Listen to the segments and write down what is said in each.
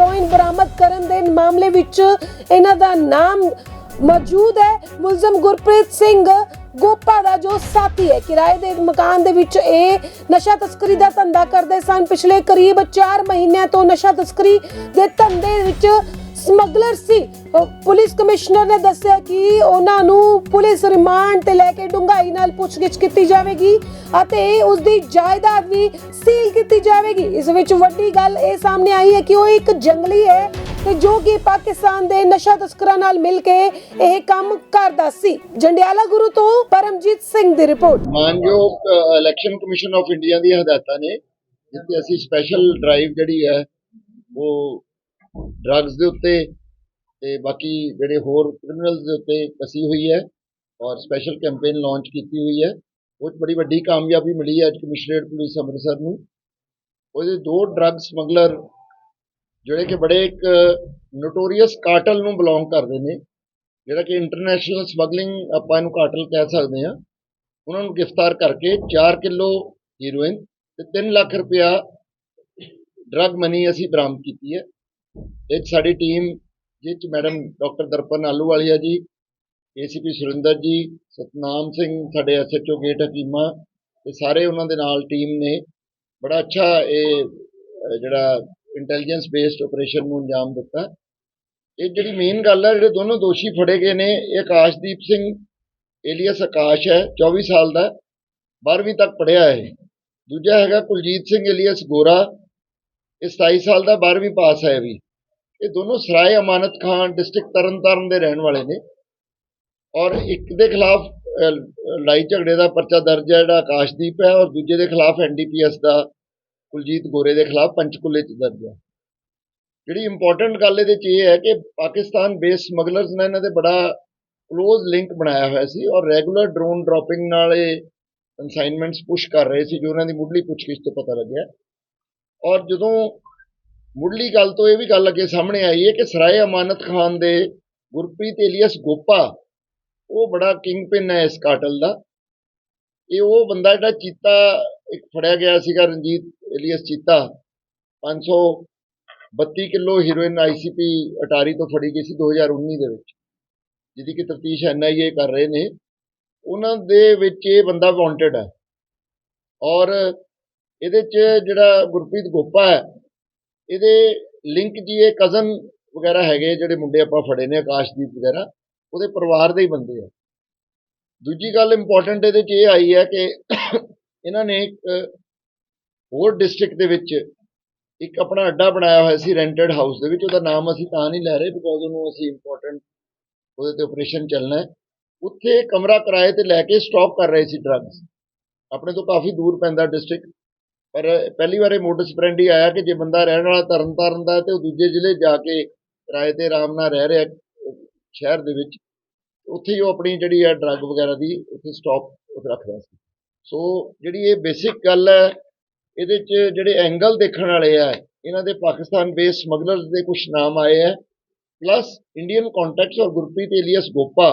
Heroin ਬਰਾਮਦ ਕਰਨ ਦੇ ਮਾਮਲੇ ਵਿੱਚ ਇਹਨਾਂ ਦਾ ਨਾਮ ਮੌਜੂਦ ਹੈ। ਮੁਲਜ਼ਮ ਗੁਰਪ੍ਰੀਤ ਸਿੰਘ ਗੋਪਾ ਦਾ ਜੋ ਸਾਥੀ ਹੈ। ਕਿਰਾਏ ਦੇ ਮਕਾਨ ਦੇ ਵਿੱਚ ਇਹ ਨਸ਼ਾ ਤਸਕਰੀ ਦਾ ਧੰਦਾ ਕਰਦੇ ਸਨ। ਪਿਛਲੇ ਕਰੀਬ 4 ਮਹੀਨਿਆਂ ਤੋਂ ਨਸ਼ਾ ਤਸਕਰੀ ਦੇ ਧੰਦੇ ਵਿੱਚ ਸਮਗਲਰ ਸੀ। ਪੁਲਿਸ ਕਮਿਸ਼ਨਰ ਨੇ ਦੱਸਿਆ ਕਿ ਉਹਨਾਂ ਨੂੰ ਪੁਲਿਸ ਰਿਮਾਂਡ ਤੇ ਲੈ ਕੇ ਡੂੰਘਾਈ ਨਾਲ ਪੁੱਛਗਿੱਛ ਕੀਤੀ ਜਾਵੇਗੀ ਅਤੇ ਉਸ ਦੀ ਜਾਇਦਾਦ ਵੀ ਸੀਲ ਕੀਤੀ ਜਾਵੇਗੀ। ਇਸ ਵਿੱਚ ਵੱਡੀ ਗੱਲ ਇਹ ਸਾਹਮਣੇ ਆਈ ਹੈ ਕਿ ਉਹ ਇੱਕ ਜੰਗਲੀ ਹੈ ਤੇ ਜੋ ਕਿ ਪਾਕਿਸਤਾਨ ਦੇ ਨਸ਼ਾ ਤਸਕਰਾਂ ਨਾਲ ਮਿਲ ਕੇ ਇਹ ਕੰਮ ਕਰਦਾ ਸੀ। ਜੰਡਿਆਲਾ ਗੁਰੂ ਤੋਂ ਪਰਮਜੀਤ ਸਿੰਘ ਦੀ ਰਿਪੋਰਟ। ਮਾਨਯੋਗ ਇਲੈਕਸ਼ਨ ਕਮਿਸ਼ਨ ਆਫ ਇੰਡੀਆ ਦੀ ਹਦਾਇਤਾਂ ਨੇ, ਜਿੱਥੇ ਅਸੀਂ ਸਪੈਸ਼ਲ ਡਰਾਈਵ ਜਿਹੜੀ ਹੈ, ਉਹ ਡਰੱਗਸ ਦੇ ਉੱਤੇ ਤੇ ਬਾਕੀ ਜਿਹੜੇ ਹੋਰ ਕ੍ਰਿਮੀਨਲਸ ਦੇ ਉੱਤੇ ਕਸੀ ਹੋਈ ਹੈ ਔਰ ਸਪੈਸ਼ਲ ਕੈਂਪੇਨ ਲਾਂਚ ਕੀਤੀ ਹੋਈ ਹੈ। ਉਹ 'ਚ ਬੜੀ ਵੱਡੀ ਕਾਮਯਾਬੀ ਮਿਲੀ ਹੈ ਅੱਜ ਕਮਿਸ਼ਨਰੇਟ ਪੁਲਿਸ ਅੰਮ੍ਰਿਤਸਰ ਨੂੰ। ਉਹਦੇ ਦੋ ਡਰੱਗ ਸਮਗਲਰ ਜਿਹੜੇ ਕਿ ਬੜੇ ਇੱਕ ਨੋਟੋਰੀਅਸ ਕਾਰਟਲ ਨੂੰ ਬਿਲੋਂਗ ਕਰਦੇ ਨੇ, ਜਿਹੜਾ ਕਿ ਇੰਟਰਨੈਸ਼ਨਲ ਸਮਗਲਿੰਗ ਆਪਾਂ ਇਹਨੂੰ ਕਾਟਲ ਕਹਿ ਸਕਦੇ ਹਾਂ। ਉਹਨਾਂ ਨੂੰ ਗ੍ਰਿਫਤਾਰ ਕਰਕੇ 4 ਕਿਲੋ ਹੀਰੋਇਨ ਤੇ 3 ਲੱਖ ਰੁਪਇਆ ਡਰੱਗ ਮਨੀ ਅਸੀਂ ਬਰਾਮਦ ਕੀਤੀ ਹੈ। ਇਹ 'ਚ ਸਾਡੀ ਟੀਮ ਜਿਸ ਮੈਡਮ ਡਾਕਟਰ ਦਰਪਨ ਆਲੂਵਾਲੀਆ ਜੀ, ਏਸੀਪੀ ਸੁਰਿੰਦਰ ਜੀ, ਸਤਨਾਮ ਸਿੰਘ, ਸਾਡੇ ਐਸਐਚਓ ਗੇਟ ਹਕੀਮਾ ਤੇ ਸਾਰੇ ਉਹਨਾਂ ਦੇ ਨਾਲ ਟੀਮ ਨੇ। ਬੜਾ ਅੱਛਾ ਇਹ ਜਿਹੜਾ ਇੰਟੈਲੀਜੈਂਸ ਬੇਸਡ ਆਪਰੇਸ਼ਨ ਨੂੰ ਅੰਜਾਮ ਦਿੱਤਾ। ਇਹ ਜਿਹੜੀ ਮੇਨ ਗੱਲ ਹੈ, ਜਿਹੜੇ ਦੋਨੋਂ ਦੋਸ਼ੀ ਫੜੇ ਗਏ ਨੇ, ਇਹ ਆਕਾਸ਼ਦੀਪ ਸਿੰਘ, ਏਲੀਅਸ ਆਕਾਸ਼ ਹੈ 24 ਸਾਲ ਦਾ 12ਵੀਂ ਤੱਕ ਪੜ੍ਹਿਆ ਹੈ। ਦੂਜਾ ਹੈਗਾ ਕੁਲਜੀਤ ਸਿੰਘ, ਏਲੀਅਸ ਗੋਰਾ ਇਹ 27 ਸਾਲ ਦਾ 12ਵੀਂ ਪਾਸ ਹੈ ਵੀ। ਇਹ ਦੋਨੋਂ ਸਰਾਏ ਅਮਾਨਤ ਖਾਨ ਡਿਸਟ੍ਰਿਕਟ ਤਰਨਤਾਰਨ ਦੇ ਰਹਿਣ ਵਾਲੇ ਨੇ। ਔਰ ਇੱਕ ਦੇ ਖਿਲਾਫ ਲੜਾਈ ਝਗੜੇ ਦਾ ਪਰਚਾ ਦਰਜ ਹੈ, ਜਿਹੜਾ ਆਕਾਸ਼ਦੀਪ ਹੈ, ਔਰ ਦੂਜੇ ਦੇ ਖਿਲਾਫ ਐਨਡੀਪੀਐਸ ਦਾ, ਕੁਲਜੀਤ ਗੋਰੇ ਦੇ ਖਿਲਾਫ ਪੰਚਕੂਲੇ ਚ ਦਰਜ ਹੈ। ਜਿਹੜੀ ਇੰਪੋਰਟੈਂਟ ਗੱਲ ਇਹਦੇ ਚ ਇਹ ਹੈ ਕਿ ਪਾਕਿਸਤਾਨ ਬੇਸ ਸਮਗਲਰਸ ਨੇ ਇਹਨਾਂ ਦੇ ਬੜਾ ਕਲੋਜ਼ ਲਿੰਕ ਬਣਾਇਆ ਹੋਇਆ ਸੀ ਔਰ ਰੈਗੂਲਰ ਡਰੋਨ ਡ੍ਰੌਪਿੰਗ ਨਾਲ ਇਹ ਕਨਸਾਈਨਮੈਂਟਸ ਪੁਸ਼ ਕਰ ਰਹੇ ਸੀ, ਜੋ ਉਹਨਾਂ ਦੀ ਮੁੱਢਲੀ ਪੁੱਛਗਿੱਛ ਤੋਂ ਪਤਾ ਲੱਗਿਆ। ਔਰ ਜਦੋਂ ਮੁੱਢਲੀ ਗੱਲ ਤੋਂ ਇਹ ਵੀ ਗੱਲ ਅੱਗੇ ਸਾਹਮਣੇ ਆਈ ਹੈ ਕਿ ਸਰਾਏ ਅਮਾਨਤ ਖਾਨ ਦੇ ਗੁਰਪ੍ਰੀਤ ਏਲੀਅਸ ਗੋਪਾ, ਉਹ ਬੜਾ ਕਿੰਗ ਪਿਨ ਹੈ ਇਸ ਕਾਟਲ ਦਾ। ਇਹ ਉਹ ਬੰਦਾ ਜਿਹੜਾ ਚੀਤਾ, ਇੱਕ ਫੜਿਆ ਗਿਆ ਸੀਗਾ Ranjit alias Cheeta. 532 kilo heroin ICP Attari ਤੋਂ ਫੜੀ ਗਈ ਸੀ 2019 ਦੇ ਵਿੱਚ, ਜਿਹਦੀ ਕਿ ਤਫਤੀਸ਼ ਐਨਆਈਏ ਕਰ ਰਹੇ ਨੇ। ਉਹਨਾਂ ਦੇ ਵਿੱਚ ਇਹ ਬੰਦਾ ਵਾਂਟਡ ਹੈ। ਔਰ ਇਹਦੇ ਚ ਜਿਹੜਾ ਗੁਰਪ੍ਰੀਤ ਗੋਪਾ ਹੈ, ਇਹਦੇ ਲਿੰਕ ਜੀ ਇਹ ਕਜ਼ਨ ਵਗੈਰਾ ਹੈਗੇ ਜਿਹੜੇ ਮੁੰਡੇ ਆਪਾਂ ਫੜੇ ਨੇ ਆਕਾਸ਼ਦੀਪ ਵਗੈਰਾ, ਉਹਦੇ ਪਰਿਵਾਰ ਦੇ ਹੀ ਬੰਦੇ ਆ। ਦੂਜੀ ਗੱਲ ਇੰਪੋਰਟੈਂਟ ਇਹਦੇ ਚ ਇਹ ਆਈ ਹੈ ਕਿ ਇਹਨਾਂ ਨੇ ਇੱਕ ਹੋਰ ਡਿਸਟ੍ਰਿਕਟ ਦੇ ਵਿੱਚ ਇੱਕ ਆਪਣਾ ਅੱਡਾ ਬਣਾਇਆ ਹੋਇਆ ਸੀ ਰੈਂਟਡ ਹਾਊਸ ਦੇ ਵਿੱਚ, ਉਹਦਾ ਨਾਮ ਅਸੀਂ ਤਾਂ ਨਹੀਂ ਲੈ ਰਹੇ ਬਿਕੋਜ਼ ਉਹਨੂੰ ਅਸੀਂ ਇੰਪੋਰਟੈਂਟ ਉਹਦੇ ਤੇ ਆਪਰੇਸ਼ਨ ਚੱਲਣਾ ਹੈ। ਉੱਥੇ ਕਮਰਾ ਕਿਰਾਏ ਤੇ ਲੈ ਕੇ ਸਟਾਕ ਕਰ ਰਹੇ ਸੀ ਡਰੱਗਸ ਆਪਣੇ ਤੋਂ ਕਾਫੀ ਦੂਰ ਪੈਂਦਾ ਡਿਸਟ੍ਰਿਕਟ ਪਰ ਪਹਿਲੀ ਵਾਰ ਇਹ ਮੋਟਰ ਸਪਰੈਂਡ ਹੀ ਆਇਆ ਕਿ ਜੇ ਬੰਦਾ ਰਹਿਣ ਵਾਲਾ ਤਰਨਤਾਰਨ ਦਾ ਹੈ ਤੇ ਉਹ ਦੂਜੇ ਜ਼ਿਲ੍ਹੇ ਜਾ ਕੇ ਕਿਰਾਏ ਤੇ ਆਰਾਮ ਨਾਲ ਰਹਿ ਰਿਹਾ ਸ਼ਹਿਰ ਦੇ ਵਿੱਚ, ਉੱਥੇ ਹੀ ਉਹ ਆਪਣੀ ਜਿਹੜੀ ਹੈ ਡਰੱਗ ਵਗੈਰਾ ਦੀ ਉੱਥੇ ਸਟਾਕ ਉੱਥੇ ਰੱਖਦਾ ਸੀ। ਸੋ ਜਿਹੜੀ ਇਹ ਬੇਸਿਕ ਗੱਲ ਹੈ, ਇਹਦੇ 'ਚ ਜਿਹੜੇ ਐਂਗਲ ਦੇਖਣ ਵਾਲੇ ਆ, ਇਹਨਾਂ ਦੇ ਪਾਕਿਸਤਾਨ ਬੇਸ ਸਮਗਲਰਸ ਦੇ ਕੁਝ ਨਾਮ ਆਏ ਹੈ ਪਲੱਸ ਇੰਡੀਅਨ ਕੰਟੈਕਟਸ ਔਰ ਗੁਰਪ੍ਰੀਤ ਏਲੀਅਸ ਗੋਪਾ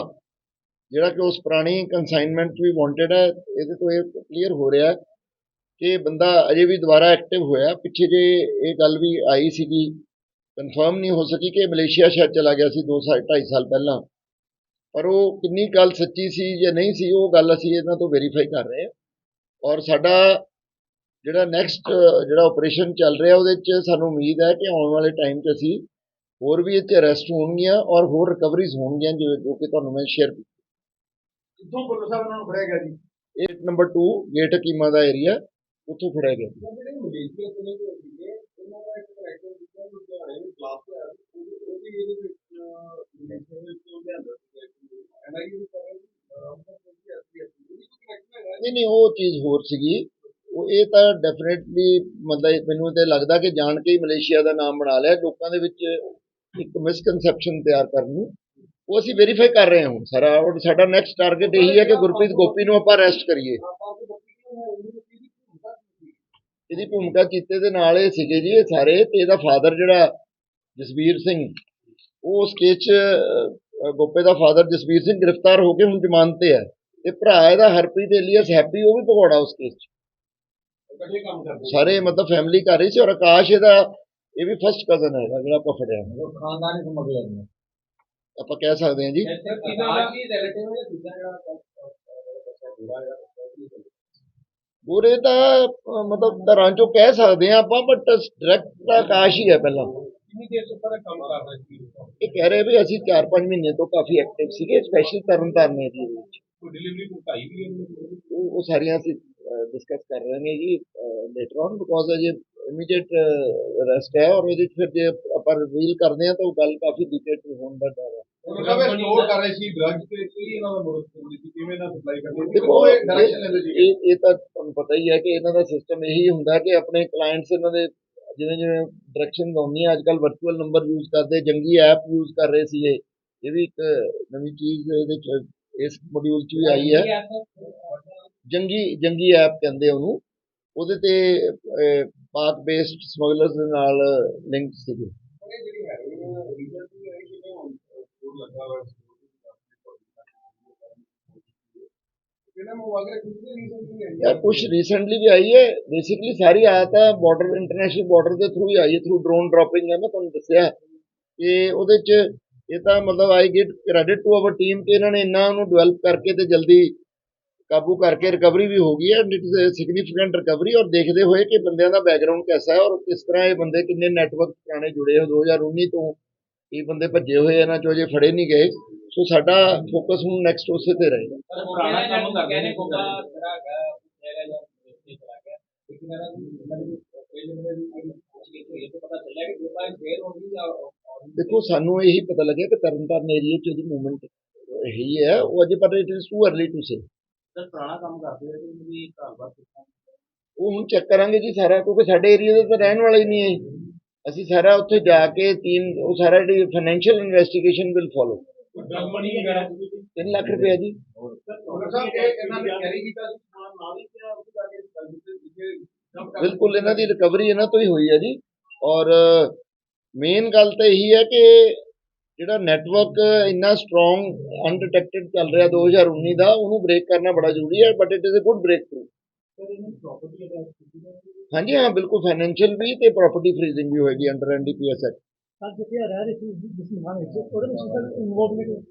ਜਿਹੜਾ ਕਿ ਉਸ ਪੁਰਾਣੀ ਕਨਸਾਈਨਮੈਂਟ ਵੀ ਵਾਂਟਡ ਹੈ, ਇਹਦੇ ਤੋਂ ਇਹ ਕਲੀਅਰ ਹੋ ਰਿਹਾ ਹੈ। ਕਿ ਬੰਦਾ ਅਜੇ ਵੀ ਦੁਬਾਰਾ ਐਕਟਿਵ ਹੋਇਆ ਪਿੱਛੇ ਜੇ ਇਹ ਗੱਲ ਵੀ ਆਈ ਸੀਗੀ ਕਨਫਰਮ ਨਹੀਂ ਹੋ ਸਕੀ ਕਿ ਮਲੇਸ਼ੀਆ ਸ਼ਾਇਦ ਚਲਾ ਗਿਆ ਸੀ 2 ਸਾਲ 2.5 ਸਾਲ ਪਹਿਲਾਂ। ਪਰ ਉਹ ਕਿੰਨੀ ਗੱਲ ਸੱਚੀ ਸੀ ਜਾਂ ਨਹੀਂ ਸੀ ਉਹ ਗੱਲ ਅਸੀਂ ਇਹਨਾਂ ਤੋਂ ਵੈਰੀਫਾਈ ਕਰ ਰਹੇ ਹਾਂ। ਔਰ ਸਾਡਾ ਜਿਹੜਾ ਨੈਕਸਟ ਜਿਹੜਾ ਆਪਰੇਸ਼ਨ ਚੱਲ ਰਿਹਾ ਉਹਦੇ 'ਚ ਸਾਨੂੰ ਉਮੀਦ ਹੈ ਕਿ ਆਉਣ ਵਾਲੇ ਟਾਈਮ 'ਚ ਅਸੀਂ ਹੋਰ ਵੀ 'ਚ ਅਰੈਸਟ ਹੋਣਗੀਆਂ ਔਰ ਹੋਰ ਰਿਕਵਰੀਜ਼ ਹੋਣਗੀਆਂ ਜੋ ਜੋ ਕਿ ਤੁਹਾਨੂੰ ਮੈਂ ਸ਼ੇਅਰ ਕਿੱਥੋਂ ਪੁਲਿਸ ਸਾਹਿਬ ਉਹਨਾਂ ਨੂੰ ਫੜਿਆ ਗਿਆ ਜੀ? ਇਹ ਨੰਬਰ 2 ਗੇਟ ਹਕੀਮਾ ਦਾ ਏਰੀਆ ਉੱਥੋਂ ਫੜਿਆ ਗਿਆ ਸੀ ਨਹੀਂ ਨਹੀਂ ਉਹ ਚੀਜ਼ ਹੋਰ ਸੀਗੀ। ਉਹ ਇਹ ਤਾਂ ਡੈਫੀਨਿਟਲੀ ਮਤਲਬ ਮੈਨੂੰ ਤੇ ਲੱਗਦਾ ਕਿ ਜਾਣ ਕੇ ਹੀ ਮਲੇਸ਼ੀਆ ਦਾ ਨਾਮ ਬਣਾ ਲਿਆ ਲੋਕਾਂ ਦੇ ਵਿੱਚ ਇੱਕ ਮਿਸਕਨਸੈਪਸ਼ਨ ਤਿਆਰ ਕਰਨ ਨੂੰ। ਉਹ ਅਸੀਂ ਵੈਰੀਫਾਈ ਕਰ ਰਹੇ ਹਾਂ ਹੁਣ। ਸਾਰਾ ਸਾਡਾ ਨੈਕਸਟ ਟਾਰਗੇਟ ਇਹੀ ਹੈ ਕਿ ਗੁਰਪ੍ਰੀਤ ਗੋਪੀ ਨੂੰ ਆਪਾਂ ਅਰੈਸਟ ਕਰੀਏ। ਇਹਦੀ ਭੂਮਿਕਾ ਕੀਤੇ ਦੇ ਨਾਲ ਇਹ ਸੀਗੇ ਜੀ ਇਹ ਸਾਰੇ ਤੇ ਇਹਦਾ ਫਾਦਰ ਜਿਹੜਾ ਜਸਵੀਰ ਸਿੰਘ ਉਹ ਉਸ ਕੇਸ 'ਚ ਅਹ, ਗੋਪੇ ਦਾ ਫਾਦਰ ਜਸਵੀਰ ਸਿੰਘ ਗ੍ਰਿਫਤਾਰ ਹੋ ਕੇ ਹੁਣ ਜ਼ਮਾਨਤ ਤੇ ਹੈ। ਤੇ ਭਰਾ ਇਹਦਾ ਹਰਪ੍ਰੀਤ ਏਲੀਅਸ ਹੈਪੀ ਉਹ ਵੀ ਭਗੌੜਾ ਉਸ ਕੇਸ 'ਚ ਇਕੱਠੇ ਕੰਮ ਕਰਦੇ ਸਾਰੇ ਮਤਲਬ ਫੈਮਿਲੀ ਕਰ ਰਹੀ ਸੀ ਔਰ ਆਕਾਸ਼ ਇਹਦਾ ਇਹ ਵੀ ਫਸਟ ਕਜ਼ਨ ਹੈਗਾ ਜਿਹੜਾ ਆਪਾਂ ਫੜਿਆ। ਖਾਨਦਾਨੀ ਸਮਗਲਰ ਨੇ ਆਪਾਂ ਕਹਿ ਸਕਦੇ ਹਾਂ ਜੀ। ਤਾਂ ਅਹ, ਮਤਲਬ ਘਰਾਂ ਚੋਂ ਕਹਿ ਸਕਦੇ ਹਾਂ ਆਪਾਂ ਬਟ ਡਾਇਰੈਕਟ ਤਾਂ ਆਕਾਸ਼ ਹੀ ਹੈ ਪਹਿਲਾਂ। ਕਿੰਨੀ ਦੇਰ ਤੋਂ ਪਹਿਲਾਂ ਕੰਮ ਕਰ ਰਹੇ ਸੀ ਇਹ ਕਹਿ ਰਹੇ ਵੀ ਅਸੀਂ 4-5 ਮਹੀਨੇ ਤੋਂ ਕਾਫੀ ਐਕਟਿਵ ਸੀਗੇ ਸਪੈਸ਼ਲ ਤਰਨਤਾਰਨ ਏਰੀਆ ਦੇ ਵਿੱਚ ਡਿਲੀਵਰੀ ਵੀ ਹੈ ਉਹ ਸਾਰੀਆਂ ਅਸੀਂ ਡਿਸਕਸ ਕਰ ਰਹੇ ਹਾਂ ਜੀ ਲੇਟਰ ਔਨ ਬਿਕੋਜ਼ ਅਜੇ ਇਮੀਡੀਏਟ ਰੈਸਟ ਹੈ ਔਰ ਉਹਦੇ ਫਿਰ ਜੇ ਆਪਾਂ ਰਿਵੀਲ ਕਰਦੇ ਹਾਂ ਤਾਂ ਉਹ ਗੱਲ ਕਾਫੀ ਡਿਟੇਲ ਹੋਣ ਦਾ ਡਰ ਹੈ ਮਤਲਬ ਇਹ ਸਟੋਰ ਕਰ ਰਹੇ ਸੀ ਡਰੱਗਸ ਤੇ ਕੀ ਇਹਨਾਂ ਦਾ ਮੋਡਲ ਸੀ ਕਿਵੇਂ ਦਾ ਸਪਲਾਈ ਕਰਦੇ ਸੀ? ਦੇਖੋ ਕੋਈ ਡਾਇਰੈਕਸ਼ਨ ਲੈਂਦੇ ਸੀ ਇਹ ਇਹ ਤਾਂ ਤੁਹਾਨੂੰ ਪਤਾ ਹੀ ਹੈ ਕਿ ਇਹਨਾਂ ਦਾ ਸਿਸਟਮ ਇਹੀ ਹੁੰਦਾ ਕਿ ਆਪਣੇ ਕਲਾਇੰਟਸ ਇਹਨਾਂ ਦੇ ਜਿਵੇਂ ਜਿਵੇਂ ਡਾਇਰੈਕਸ਼ਨ ਆਉਂਦੀਆਂ ਅੱਜ ਕੱਲ ਵਰਚੁਅਲ ਨੰਬਰ ਯੂਜ਼ ਕਰਦੇ ਜੰਗੀ ਐਪ ਯੂਜ਼ ਕਰ ਰਹੇ ਸੀ ਇਹ ਇਹ ਵੀ ਇੱਕ ਨਵੀਂ ਚੀਜ਼ ਇਹਦੇ ਚ ਇਸ ਮੋਡਿਊਲ ਚ ਵੀ ਆਈ ਹੈ। ਜੰਗੀ ਜੰਗੀ ਐਪ ਕਹਿੰਦੇ ਉਹਨੂੰ। ਉਹਦੇ ਤੇ ਬੇਸਡ ਸਮਗਲਰਸ ਦੇ ਨਾਲ ਲਿੰਕ ਸੀਗੇ। ਜਿਹੜੀ ਹੈ ਸਟੋਰ ਲੱਗਾ ਹੋਇਆ ਇਹਨਾਂ ਨੂੰ ਅਗਰ ਕਿਸੇ ਰੀਜ਼ਨ ਦੀ ਹੈ ਯਾਰ ਹੈ। ਬਾਰਡਰ ਇੰਟਰਨੈਸ਼ਨਲ ਬਾਰਡਰ ਦੇ ਥਰੂ ਹੀ ਆਈ ਹੈ ਥਰੂ ਡਰੋਨ ਡ੍ਰੌਪਿੰਗ ਹੈ, ਮੈਂ ਤੁਹਾਨੂੰ ਦੱਸਿਆ ਕਿ ਉਹਦੇ ਚ ਇਹ ਤਾਂ ਮਤਲਬ I give credit to our team ਕਿ ਇਹਨਾਂ ਨੇ ਇੰਨਾ ਉਹਨੂੰ ਡਿਵੈਲਪ ਕਰਕੇ ਤੇ ਜਲਦੀ ਕਾਬੂ ਕਰਕੇ ਰਿਕਵਰੀ ਵੀ ਹੋ ਗਈ ਹੈ। ਇਟ ਇਜ਼ ਸਿਗਨੀਫੀਕੈਂਟ ਰਿਕਵਰੀ ਔਰ ਦੇਖਦੇ ਹੋਏ ਕਿ ਬੰਦਿਆਂ ਦਾ ਬੈਕਗ੍ਰਾਉਂਡ ਕੈਸਾ ਹੈ ਔਰ ਕਿਸ ਤਰ੍ਹਾਂ ਇਹ ਬੰਦੇ ਕਿੰਨੇ ਨੈਟਵਰਕ ਪੁਰਾਣੇ ਜੁੜੇ ਹੋ 2019 ਤੋਂ ਇਹ ਬੰਦੇ ਭੱਜੇ ਹੋਏ ਇਹਨਾਂ ਚੋਂ ਜੇ ਫੜੇ ਨਹੀਂ ਗਏ। ਸੋ ਸਾਡਾ ਫੋਕਸ ਹੁਣ ਨੈਕਸਟ ਉਸੇ ਤੇ ਰਹੇਗਾ ਪੁਰਾਣਾ ਕੰਮ ਕਰਦੇ ਨੇ। ਗੋਪਾ ਜਿਹੜਾ ਹੈਗਾ ਹੈਗਾ ਜਾਂ ਇੱਥੇ ਚਲਾ ਗਿਆ ਲੇਕਿਨ ਇਹਨਾਂ ਦੀ ਇਹਨਾਂ ਦੀ ਪਹਿਲੇ ਮੇਰੇ ਦੀ ਇਹ ਤਾਂ ਪਤਾ ਚੱਲਿਆ ਕਿ ਗੋਪਾ ਫੇਰ ਹੋ ਗਈ ਜਾਂ ਦੇਖੋ ਸਾਨੂੰ ਇਹੀ ਪਤਾ ਲੱਗਿਆ ਕਿ ਤਰਨਤਾਰਨ ਏਰੀਆ 'ਚ ਉਹਦੀ ਮੂਵਮੈਂਟ ਇਹੀ ਹੈ। ਉਹ ਅਜੇ ਪਰ it is too early to say sir ਪੁਰਾਣਾ ਕੰਮ ਕਰਦੇ ਰਹੇ ਕਿ ਵੀ ਘਰ ਬਾਰ ਕਿੱਥਾਂ ਉਹ ਹੁਣ ਚੈੱਕ ਕਰਾਂਗੇ ਜੀ ਸਾਰਾ ਕਿਉਂਕਿ ਸਾਡੇ ਏਰੀਆ ਦੇ ਤਾਂ ਰਹਿਣ ਵਾਲਾ ਹੀ ਨਹੀਂ ਹੈ। ਅਸੀਂ ਸਾਰਾ ਉੱਥੇ ਜਾ ਕੇ ਟੀਮ ਉਹ ਸਾਰਾ ਜਿਹੜੀ financial investigation will follow 3 lakh ਰੁਪਏ ਜੀ। ਬਿਲਕੁਲ, ਇਹਨਾਂ ਦੀ ਰਿਕਵਰੀ ਇਹਨਾਂ ਤੋਂ ਹੀ ਹੋਈ ਹੈ ਜੀ। ਔਰ ਮੇਨ ਗੱਲ ਤਾਂ ਇਹੀ ਹੈ ਕਿ ਜਿਹੜਾ ਨੈਟਵਰਕ ਇੰਨਾ ਸਟਰੋਂਗ ਅਨਡਿਟੈਕਟਡ ਚੱਲ ਰਿਹਾ 2019 ਦਾ, ਉਹਨੂੰ ਬ੍ਰੇਕ ਕਰਨਾ ਬੜਾ ਜ਼ਰੂਰੀ ਹੈ but it is a good breakthrough ਹਾਂਜੀ, ਹਾਂ, ਬਿਲਕੁਲ ਫਾਈਨੈਂਸ਼ੀਅਲ ਵੀ ਤੇ ਪ੍ਰਾਪਰਟੀ ਫਰੀਜ਼ਿੰਗ ਵੀ ਹੋਏਗੀ ਅੰਡਰ ਐਨਡੀਪੀਐਸ ਐਕਟ ਸਰ, ਜਿੱਥੇ ਰਹਿ ਰਹੇ ਸੀ, ਜਿਸ ਨਿਮਾਨ ਵਿੱਚ ਉਹਦੇ ਵਿੱਚ ਸਰ ਇਨਵੋਲਵਮੈਂਟ